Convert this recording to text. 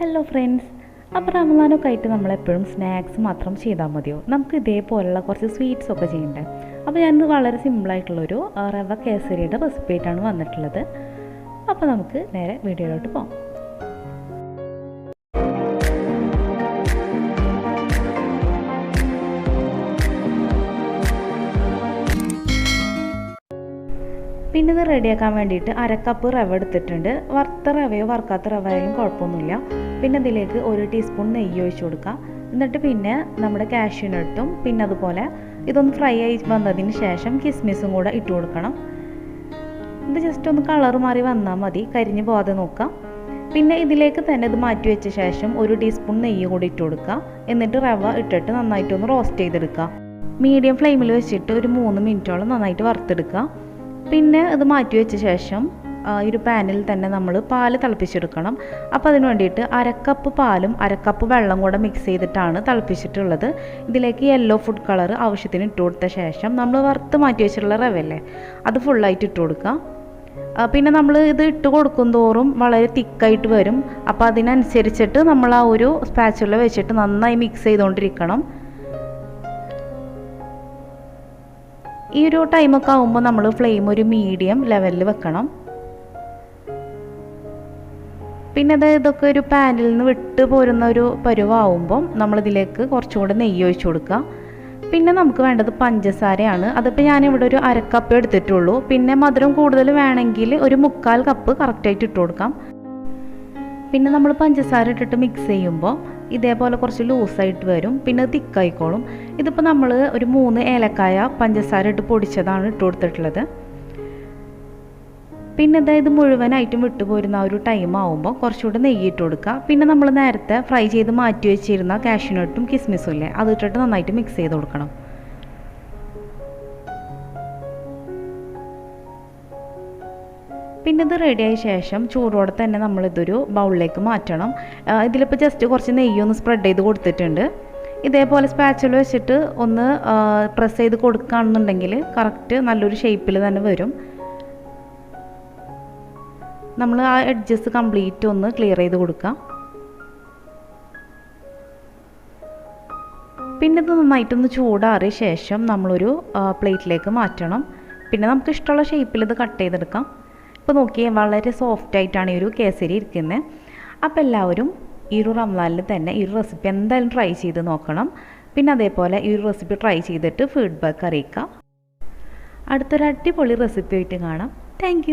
Hello friends അപ്പോൾ റമദാനൊക്കെ ആയിട്ട് നമ്മളെപ്പോഴും സ്നാക്സ് മാത്രം ചെയ്താൽ മതിയോ? നമുക്ക് ഇതേപോലെയുള്ള കുറച്ച് സ്വീറ്റ്സ് ഒക്കെ ചെയ്യണ്ടേ? അപ്പോൾ ഞാനിത് വളരെ സിമ്പിളായിട്ടുള്ളൊരു റവ കേസരിയുടെ റെസിപ്പി ആയിട്ടാണ് വന്നിട്ടുള്ളത്. അപ്പോൾ നമുക്ക് നേരെ വീഡിയോയിലോട്ട് പോകാം. പിന്നെ ഇത് റെഡിയാക്കാൻ വേണ്ടിയിട്ട് അരക്കപ്പ് റവ എടുത്തിട്ടുണ്ട്. വറുത്ത റവയോ വറുക്കാത്ത റവ കുഴപ്പമൊന്നുമില്ല. പിന്നെ ഇതിലേക്ക് ഒരു ടീസ്പൂൺ നെയ്യ് ഒഴിച്ചു കൊടുക്കുക എന്നിട്ട് പിന്നെ നമ്മുടെ കാഷ്യൂനട്ടും പിന്നെ അതുപോലെ ഇതൊന്ന് ഫ്രൈ ആയി വന്നതിന് ശേഷം കിസ്മിസും കൂടെ ഇട്ട് കൊടുക്കണം. ഇത് ജസ്റ്റ് ഒന്ന് കളർ മാറി വന്നാൽ മതി. കരിഞ്ഞു പോകാതെ നോക്കാം. പിന്നെ ഇതിലേക്ക് തന്നെ ഇത് മാറ്റി വെച്ച ശേഷം ഒരു ടീസ്പൂൺ നെയ്യ് കൂടി ഇട്ട് കൊടുക്കുക. എന്നിട്ട് റവ ഇട്ടിട്ട് നന്നായിട്ടൊന്ന് റോസ്റ്റ് ചെയ്തെടുക്കുക. മീഡിയം ഫ്ലെയിമിൽ വെച്ചിട്ട് ഒരു മൂന്ന് മിനിറ്റോളം നന്നായിട്ട് വറുത്തെടുക്കുക. പിന്നെ അത് മാറ്റി വെച്ച ശേഷം ഈ ഒരു പാനിൽ തന്നെ നമ്മൾ പാൽ തിളപ്പിച്ചെടുക്കണം. അപ്പോൾ അതിന് വേണ്ടിയിട്ട് അരക്കപ്പ് പാലും അരക്കപ്പ് വെള്ളം കൂടെ മിക്സ് ചെയ്തിട്ടാണ് തിളപ്പിച്ചിട്ടുള്ളത്. ഇതിലേക്ക് യെല്ലോ ഫുഡ് കളർ ആവശ്യത്തിന് ഇട്ട് കൊടുത്ത ശേഷം നമ്മൾ വറുത്ത് മാറ്റി വെച്ചിട്ടുള്ള റവല്ലേ അത് ഫുള്ളായിട്ട് ഇട്ട് കൊടുക്കുക. പിന്നെ നമ്മൾ ഇത് ഇട്ട് കൊടുക്കും തോറും വളരെ തിക്കായിട്ട് വരും. അപ്പോൾ അതിനനുസരിച്ചിട്ട് നമ്മൾ ആ ഒരു സ്പാച്ചുല വെച്ചിട്ട് നന്നായി മിക്സ് ചെയ്തുകൊണ്ടിരിക്കണം ഈ ഒരു ടൈമൊക്കെ ആകുമ്പോൾ നമ്മൾ ഫ്ലെയിം ഒരു മീഡിയം ലെവലിൽ വെക്കണം. പിന്നെ അത് ഇതൊക്കെ ഒരു പാനിൽ നിന്ന് വിട്ട് പോരുന്ന ഒരു പരുവാകുമ്പം നമ്മളിതിലേക്ക് കുറച്ചുകൂടെ നെയ്യ് ഒഴിച്ചു കൊടുക്കുക പിന്നെ നമുക്ക് വേണ്ടത് പഞ്ചസാരയാണ്. അതിപ്പോൾ ഞാനിവിടെ ഒരു അരക്കപ്പ് എടുത്തിട്ടുള്ളൂ. പിന്നെ മധുരം കൂടുതൽ വേണമെങ്കിൽ ഒരു മുക്കാൽ കപ്പ് കറക്റ്റായിട്ട് ഇട്ട് കൊടുക്കാം. പിന്നെ നമ്മൾ പഞ്ചസാര ഇട്ടിട്ട് മിക്സ് ചെയ്യുമ്പോൾ ഇതേപോലെ കുറച്ച് ലൂസായിട്ട് വരും. പിന്നെ തിക്കായിക്കോളും. ഇതിപ്പോൾ നമ്മൾ ഒരു മൂന്ന് ഏലക്കായ പഞ്ചസാര ഇട്ട് പൊടിച്ചതാണ് ഇട്ട് കൊടുത്തിട്ടുള്ളത്. പിന്നെ അതായത് മുഴുവനായിട്ടും വിട്ടുപോരുന്ന ആ ഒരു ടൈം ആവുമ്പോൾ കുറച്ചുകൂടെ നെയ്യ് ഇട്ട് കൊടുക്കുക. പിന്നെ നമ്മൾ നേരത്തെ ഫ്രൈ ചെയ്ത് മാറ്റി വെച്ചിരുന്ന കാഷ്യൂനട്ടും കിസ്മിസും ഇല്ലേ അത് ഇട്ടിട്ട് നന്നായിട്ട് മിക്സ് ചെയ്ത് കൊടുക്കണം. പിന്നെ ഇത് റെഡിയായ ശേഷം ചൂടോടെ തന്നെ നമ്മളിതൊരു ബൗളിലേക്ക് മാറ്റണം. ഇതിലിപ്പോൾ ജസ്റ്റ് കുറച്ച് നെയ്യൊന്ന് സ്പ്രെഡ് ചെയ്ത് കൊടുത്തിട്ടുണ്ട്. ഇതേപോലെ സ്പാച്ചൽ വെച്ചിട്ട് ഒന്ന് പ്രസ് ചെയ്ത് കൊടുക്കുകയാണെന്നുണ്ടെങ്കിൽ കറക്റ്റ് നല്ലൊരു ഷേപ്പിൽ തന്നെ വരും. നമ്മൾ ആ എഡ്ജസ് കംപ്ലീറ്റ് ഒന്ന് ക്ലിയർ ചെയ്ത് കൊടുക്കാം. പിന്നെ ഇത് നന്നായിട്ടൊന്ന് ചൂടാറിയ ശേഷം നമ്മളൊരു പ്ലേറ്റിലേക്ക് മാറ്റണം. പിന്നെ നമുക്ക് ഇഷ്ടമുള്ള ഷേപ്പിൽ ഇത് കട്ട് ചെയ്തെടുക്കാം. ഇപ്പോൾ നോക്കിയേ വളരെ സോഫ്റ്റ് ആയിട്ടാണ് ഈ ഒരു കേസരി ഇരിക്കുന്നത് അപ്പോൾ എല്ലാവരും ഈ ഒരു റംലാലിൽ തന്നെ ഈ ഒരു റെസിപ്പി എന്തായാലും ട്രൈ ചെയ്ത് നോക്കണം. പിന്നെ അതേപോലെ ഈ ഒരു റെസിപ്പി ട്രൈ ചെയ്തിട്ട് ഫീഡ്ബാക്ക് അറിയിക്കാം. അടുത്തൊരു അടിപൊളി റെസിപ്പി ആയിട്ട് കാണാം. താങ്ക്